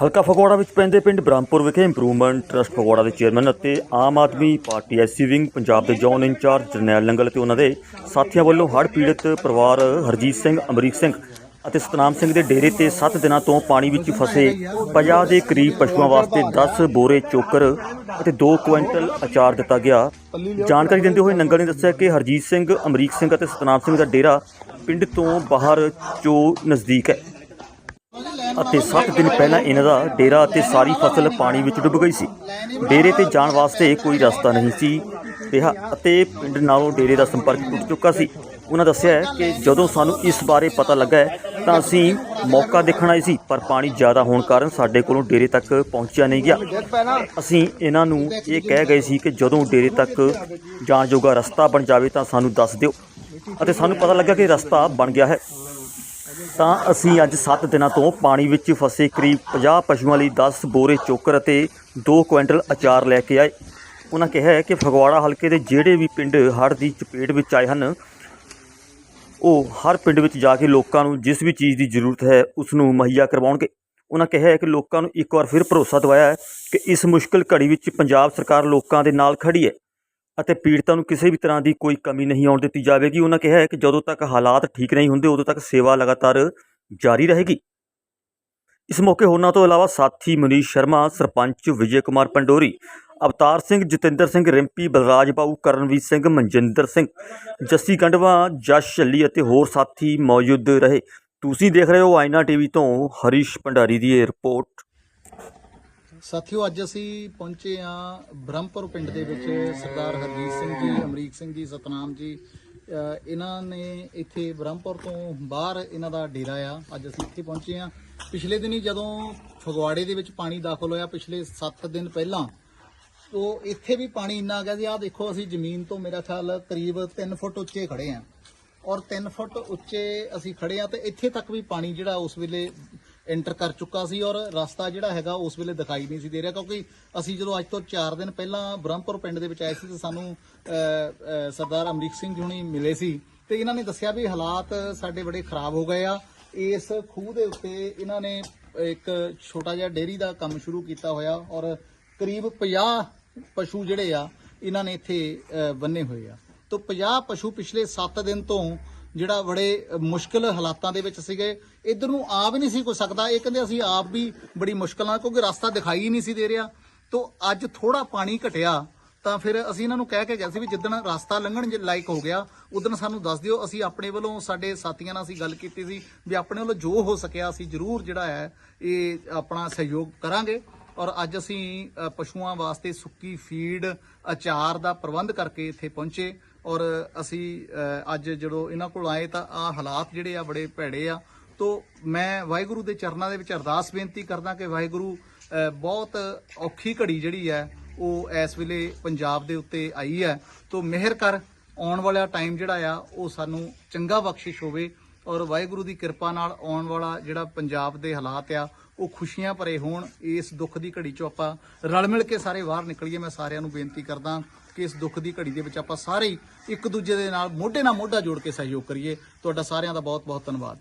ਹਲਕਾ ਫਗਵਾੜਾ ਵਿੱਚ ਪੈਂਦੇ ਪਿੰਡ ਬ੍ਰਹਮਪੁਰ ਵਿਖੇ ਇੰਪਰੂਵਮੈਂਟ ਟਰਸਟ ਫਗਵਾੜਾ ਦੇ ਚੇਅਰਮੈਨ ਅਤੇ Aam Aadmi party SC wing Punjab ਦੇ ਜ਼ੋਨ ਇੰਚਾਰਜ ਜਰਨੈਲ ਨੰਗਲ ਤੇ ਉਹਨਾਂ ਦੇ ਸਾਥੀਆਂ ਵੱਲੋਂ ਹੜ੍ਹ ਪੀੜਤ ਪਰਿਵਾਰ ਹਰਜੀਤ ਸਿੰਘ, ਅਮਰੀਕ ਸਿੰਘ ਅਤੇ ਸਤਨਾਮ ਸਿੰਘ ਦੇ ਡੇਰੇ ਤੇ 7 ਦਿਨਾਂ ਤੋਂ ਪਾਣੀ ਵਿੱਚ ਫਸੇ 50 ਦੇ ਕਰੀਬ ਪਸ਼ੂਆਂ ਵਾਸਤੇ 10 ਬੋਰੇ ਚੋਕਰ ਅਤੇ 2 ਕੁਇੰਟਲ ਅਚਾਰ ਦਿੱਤਾ ਗਿਆ। ਜਾਣਕਾਰੀ ਦਿੰਦੇ ਹੋਏ ਨੰਗਲ ਨੇ ਦੱਸਿਆ ਕਿ ਹਰਜੀਤ ਸਿੰਘ, ਅਮਰੀਕ ਸਿੰਘ ਅਤੇ ਸਤਨਾਮ ਸਿੰਘ ਦਾ ਡੇਰਾ ਪਿੰਡ ਤੋਂ ਬਾਹਰ ਚੋ ਨਜ਼ਦੀਕ ਹੈ। ਅਤੇ 7 ਦਿਨ ਪਹਿਲਾਂ ਇਹਨਾਂ ਦਾ ਡੇਰਾ ਅਤੇ ਸਾਰੀ ਫਸਲ ਪਾਣੀ ਵਿੱਚ ਡੁੱਬ ਗਈ ਸੀ। ਡੇਰੇ ਤੇ ਜਾਣ ਵਾਸਤੇ ਕੋਈ ਰਸਤਾ ਨਹੀਂ ਸੀ ਰਿਹਾ ਅਤੇ ਪਿੰਡ ਨਾਲੋਂ ਡੇਰੇ ਦਾ ਸੰਪਰਕ ਟੁੱਟ ਚੁੱਕਾ ਸੀ। ਉਹਨਾਂ ਦੱਸਿਆ ਕਿ ਜਦੋਂ ਸਾਨੂੰ ਇਸ ਬਾਰੇ ਪਤਾ ਲੱਗਾ ਤਾਂ ਅਸੀਂ ਮੌਕਾ ਦੇਖਣ ਆਏ ਸੀ, ਪਰ ਪਾਣੀ ਜ਼ਿਆਦਾ ਹੋਣ ਕਾਰਨ ਸਾਡੇ ਕੋਲੋਂ ਡੇਰੇ ਤੱਕ ਪਹੁੰਚਿਆ ਨਹੀਂ ਗਿਆ। ਅਸੀਂ ਇਹਨਾਂ ਨੂੰ ਇਹ ਕਹਿ ਗਏ ਸੀ ਕਿ ਜਦੋਂ ਡੇਰੇ ਤੱਕ ਜਾਣ ਜੋਗਾ ਰਸਤਾ ਬਣ ਜਾਵੇ, ਤਾਂ ਸਾਨੂੰ ਦੱਸ ਦਿਓ ਅਤੇ ਸਾਨੂੰ ਪਤਾ ਲੱਗਾ ਕਿ ਰਸਤਾ ਬਣ ਗਿਆ ਹੈ। ਤਾਂ ਅਸੀਂ ਅੱਜ 7 ਦਿਨਾਂ ਤੋਂ ਪਾਣੀ ਵਿੱਚ ਫਸੇ ਕਰੀਬ 50 ਪਸ਼ੂਆਂ ਲਈ 10 ਬੋਰੇ ਚੋਕਰ ਅਤੇ 2 ਕੁਇੰਟਲ ਅਚਾਰ ਲੈ ਕੇ ਆਏ। ਉਹਨਾਂ ਕਿਹਾ ਹੈ ਕਿ ਫਗਵਾੜਾ ਹਲਕੇ ਦੇ ਜਿਹੜੇ ਵੀ ਪਿੰਡ ਹੜ੍ਹ ਦੀ ਚਪੇਟ ਵਿੱਚ ਆਏ ਹਨ, ਉਹ ਹਰ ਪਿੰਡ ਵਿੱਚ ਜਾ ਕੇ ਲੋਕਾਂ ਨੂੰ ਜਿਸ ਵੀ ਚੀਜ਼ ਦੀ ਜ਼ਰੂਰਤ ਹੈ ਉਸ ਨੂੰ ਮੁਹੱਈਆ ਕਰਵਾਉਣਗੇ। ਉਹਨਾਂ ਕਿਹਾ ਹੈ ਕਿ ਲੋਕਾਂ ਨੂੰ ਇੱਕ ਵਾਰ ਫਿਰ ਭਰੋਸਾ ਦਿਵਾਇਆ ਹੈ ਕਿ ਇਸ ਮੁਸ਼ਕਲ ਘੜੀ ਵਿੱਚ ਪੰਜਾਬ ਸਰਕਾਰ ਲੋਕਾਂ ਦੇ ਨਾਲ ਖੜੀ ਹੈ। ਅਤੇ ਪੀੜਤਾਂ ਨੂੰ ਕਿਸੇ ਵੀ ਤਰ੍ਹਾਂ ਦੀ ਕੋਈ ਕਮੀ ਨਹੀਂ ਆਉਣ ਦਿੱਤੀ ਜਾਵੇਗੀ। ਉਹਨਾਂ ਕਿਹਾ ਹੈ ਕਿ ਜਦੋਂ ਤੱਕ ਹਾਲਾਤ ਠੀਕ ਨਹੀਂ ਹੁੰਦੇ, ਉਦੋਂ ਤੱਕ ਸੇਵਾ ਲਗਾਤਾਰ ਜਾਰੀ ਰਹੇਗੀ। ਇਸ ਮੌਕੇ ਹੋਰਨਾਂ ਤੋਂ ਇਲਾਵਾ ਸਾਥੀ ਮਨੀਸ਼ ਸ਼ਰਮਾ, ਸਰਪੰਚ ਵਿਜੇ ਕੁਮਾਰ ਪੰਡੋਰੀ, ਅਵਤਾਰ ਸਿੰਘ, ਜਤਿੰਦਰ ਸਿੰਘ, ਰਿੰਪੀ ਬਲਰਾਜ ਬਾਊ, ਕਰਨਵੀਰ ਸਿੰਘ, ਮਨਜਿੰਦਰ ਸਿੰਘ, ਜੱਸੀ ਗੰਡਵਾ, ਜਸ਼ ਛੱਲੀ ਅਤੇ ਹੋਰ ਸਾਥੀ ਮੌਜੂਦ ਰਹੇ। ਤੁਸੀਂ ਦੇਖ ਰਹੇ ਹੋ ਆਇਨਾ ਟੀਵੀ ਤੋਂ ਹਰੀਸ਼ ਭੰਡਾਰੀ ਦੀ ਇਹ ਰਿਪੋਰਟ। ਸਾਥੀਓ, ਅੱਜ ਅਸੀਂ ਪਹੁੰਚੇ ਆ ਬ੍ਰਹਮਪੁਰ ਪਿੰਡ ਦੇ ਵਿੱਚ, ਸਰਦਾਰ ਹਰਜੀਤ ਸਿੰਘ ਜੀ, ਅਮਰੀਕ ਸਿੰਘ ਜੀ, ਸਤਨਾਮ ਜੀ। ਇਹਨਾਂ ਨੇ ਇੱਥੇ ਬ੍ਰਹਮਪੁਰ ਤੋਂ ਬਾਹਰ ਇਹਨਾਂ ਦਾ ਡੇਰਾ ਆ। ਅੱਜ ਅਸੀਂ ਇੱਥੇ ਪਹੁੰਚੇ ਆ ਪਿਛਲੇ ਦਿਨੀ ਜਦੋਂ ਫਗਵਾੜੇ ਦੇ ਵਿੱਚ ਪਾਣੀ ਦਾਖਲ ਹੋਇਆ, ਪਿਛਲੇ 7 ਦਿਨ ਪਹਿਲਾਂ, ਤੋ ਇੱਥੇ ਵੀ ਪਾਣੀ ਇੰਨਾ ਆ ਗਿਆ ਸੀ, ਆਹ ਦੇਖੋ ਅਸੀਂ ਜ਼ਮੀਨ ਤੋਂ ਮੇਰਾ ਖਿਆਲ ਕਰੀਬ 3 ਫੁੱਟ ਉੱਚੇ ਖੜੇ ਆ ਔਰ 3 ਫੁੱਟ ਉੱਚੇ ਅਸੀਂ ਖੜੇ ਆ ਤੇ ਇੱਥੇ ਤੱਕ ਵੀ ਪਾਣੀ ਜਿਹੜਾ ਉਸ ਵੇਲੇ ਐਂਟਰ ਕਰ ਚੁੱਕਾ ਸੀ ਔਰ ਰਸਤਾ ਜਿਹੜਾ ਹੈਗਾ ਉਸ ਵੇਲੇ ਦਿਖਾਈ ਨਹੀਂ ਸੀ ਦੇ ਰਿਹਾ ਕਿਉਂਕਿ ਅਸੀਂ ਜਦੋਂ ਅੱਜ ਤੋਂ 4 ਦਿਨ ਪਹਿਲਾਂ ਬ੍ਰਹਮਪੁਰ ਪਿੰਡ ਦੇ ਵਿੱਚ ਆਏ ਸੀ ਤੇ ਸਾਨੂੰ ਸਰਦਾਰ ਅਮਰੀਕ ਸਿੰਘ ਜੀ ਹੁਣੀ ਮਿਲੇ ਸੀ ਤੇ ਇਹਨਾਂ ਨੇ ਦੱਸਿਆ ਵੀ ਹਾਲਾਤ ਸਾਡੇ ਬੜੇ ਖਰਾਬ ਹੋ ਗਏ ਆ। ਇਸ ਖੂਹ ਦੇ ਉੱਤੇ ਇਹਨਾਂ ਨੇ ਇੱਕ ਛੋਟਾ ਜਿਹਾ ਡੇਅਰੀ ਦਾ ਕੰਮ ਸ਼ੁਰੂ ਕੀਤਾ ਹੋਇਆ ਔਰ ਕਰੀਬ 50 ਪਸ਼ੂ ਜਿਹੜੇ ਆ ਇਹਨਾਂ ਨੇ ਇੱਥੇ ਅ, ਬੰਨੇ ਹੋਏ ਆ। ਤੋਂ 50 ਪਸ਼ੂ ਪਿਛਲੇ 7 ਦਿਨ ਤੋਂ ਜਿਹੜਾ ਬੜੇ ਅ, ਮੁਸ਼ਕਲ ਹਾਲਾਤਾਂ ਦੇ ਵਿੱਚ ਸੀਗੇ ਇਧਰ ਨੂੰ ਆ ਵੀ ਨਹੀਂ ਸੀ ਕੋਈ ਸਕਦਾ। ਇਹ ਕਹਿੰਦੇ ਅਸੀਂ ਆਪ ਵੀ ਬੜੀ ਮੁਸ਼ਕਲ ਨਾਲ ਕਿਉਂਕਿ ਰਸਤਾ ਦਿਖਾਈ ਹੀ ਨਹੀਂ ਸੀ ਦੇ ਰਿਹਾ। ਤੋਂ ਅੱਜ ਥੋੜਾ ਪਾਣੀ ਘਟਿਆ ਤਾਂ ਫਿਰ ਅਸੀਂ ਇਹਨਾਂ ਨੂੰ ਕਹਿ ਕੇ ਗਏ ਸੀ ਵੀ ਜਿੱਦਣ ਰਸਤਾ ਲੰਘਣ ਜੇ ਲਾਇਕ ਹੋ ਗਿਆ ਉਦੋਂ ਸਾਨੂੰ ਦੱਸ ਦਿਓ ਅਸੀਂ ਆਪਣੇ ਵੱਲੋਂ ਸਾਡੇ ਸਾਥੀਆਂ ਨਾਲ ਅਸੀਂ ਗੱਲ ਕੀਤੀ ਸੀ ਵੀ ਆਪਣੇ ਵੱਲੋਂ ਜੋ ਹੋ ਸਕਿਆ ਅਸੀਂ ਜ਼ਰੂਰ ਜਿਹੜਾ ਹੈ ਇਹ ਆਪਣਾ ਸਹਿਯੋਗ ਕਰਾਂਗੇ। ਔਰ ਅੱਜ ਅਸੀਂ ਪਸ਼ੂਆਂ ਵਾਸਤੇ ਸੁੱਕੀ ਫੀਡ ਅਚਾਰ ਦਾ ਪ੍ਰਬੰਧ ਕਰਕੇ ਇੱਥੇ ਪਹੁੰਚੇ। ਔਰ ਅਸੀਂ ਅੱਜ ਜਦੋਂ ਇਹਨਾਂ ਕੋਲ ਆਏ ਤਾਂ ਆ ਹਾਲਾਤ ਜਿਹੜੇ ਆ ਬੜੇ ਭੈੜੇ ਆ। ਤੋ ਮੈਂ ਵਾਹਿਗੁਰੂ ਦੇ ਚਰਨਾਂ ਦੇ ਵਿੱਚ ਅਰਦਾਸ ਬੇਨਤੀ ਕਰਦਾ ਕਿ ਵਾਹਿਗੁਰੂ ਬਹੁਤ ਔਖੀ ਘੜੀ ਜਿਹੜੀ ਹੈ, ਉਹ ਇਸ ਵੇਲੇ ਪੰਜਾਬ ਦੇ ਉੱਤੇ ਆਈ ਹੈ। ਤੋ ਮਿਹਰ ਕਰ, ਆਉਣ ਵਾਲਾ ਟਾਈਮ ਜਿਹੜਾ ਆ, ਉਹ ਸਾਨੂੰ ਚੰਗਾ ਬਖਸ਼ਿਸ਼ ਹੋਵੇ ਔਰ ਵਾਹਿਗੁਰੂ ਦੀ ਕਿਰਪਾ ਨਾਲ ਆਉਣ ਵਾਲਾ ਜਿਹੜਾ ਪੰਜਾਬ ਦੇ ਹਾਲਾਤ ਆ, ਉਹ ਖੁਸ਼ੀਆਂ ਭਰੇ ਹੋਣ। ਇਸ ਦੁੱਖ ਦੀ ਘੜੀ ਚੋਂ ਆਪਾਂ ਰਲ ਮਿਲ ਕੇ ਸਾਰੇ ਬਾਹਰ ਨਿਕਲੀਏ। ਮੈਂ ਸਾਰਿਆਂ ਨੂੰ ਬੇਨਤੀ ਕਰਦਾ ਕਿ ਇਸ ਦੁੱਖ ਦੀ ਘੜੀ ਦੇ ਵਿੱਚ ਆਪਾਂ ਸਾਰੇ ਹੀ ਇੱਕ ਦੂਜੇ ਦੇ ਨਾਲ ਮੋਢੇ ਨਾਲ ਮੋਢਾ ਜੋੜ ਕੇ ਸਹਿਯੋਗ ਕਰੀਏ। ਤੁਹਾਡਾ ਸਾਰਿਆਂ ਦਾ ਬਹੁਤ ਬਹੁਤ ਧੰਨਵਾਦ।